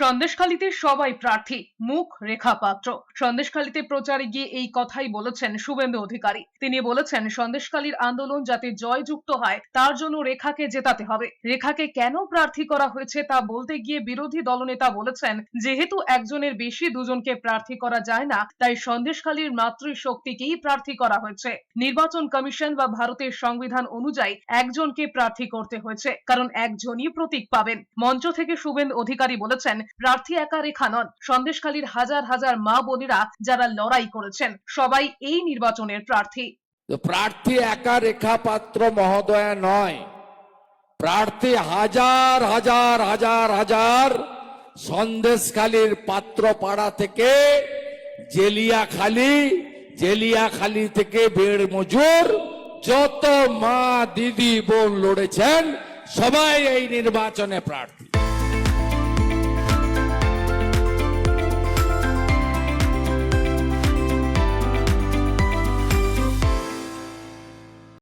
সন্দেশখালীতে সবাই প্রার্থী, মুখ রেখা পাত্র সন্দেশখালীতে প্রচারে গিয়ে এই কথাই বলেছেন শুভেন্দু অধিকারী। তিনি বলেছেন, সন্দেশখালীর আন্দোলন যাতে জয়যুক্ত হয়, তার জন্য রেখাকে জেতাতে হবে। রেখাকে কেন প্রার্থী করা হয়েছে তা বলতে গিয়ে বিরোধী দলনেতা বলেছেন, যেহেতু একজনের বেশি দুজনকে প্রার্থী করা যায় না, তাই সন্দেশখালীর মাতৃশক্তিকেই প্রার্থী করা হয়েছে। নির্বাচন কমিশন বা ভারতের সংবিধান অনুযায়ী একজনকে প্রার্থী করতে হয়েছে, কারণ একজনই প্রতীক পাবেন। মঞ্চ থেকে শুভেন্দু অধিকারী বলেছেন প্রার্থী একা রেখা নন, সন্দেশখালীর হাজার হাজার মা বোনেরা যারা লড়াই করেছেন, সবাই এই নির্বাচনের প্রার্থী। প্রার্থী একা রেখা পাত্র মহোদয়া নয়। প্রার্থী হাজার হাজার হাজার হাজার সন্দেশখালীর পাত্রপাড়া থেকে জেলিয়াখালী জেলিয়াখালী থেকে বেড় মজুর যত মা দিদি বোন লড়েছেন, সবাই এই নির্বাচনে প্রার্থী।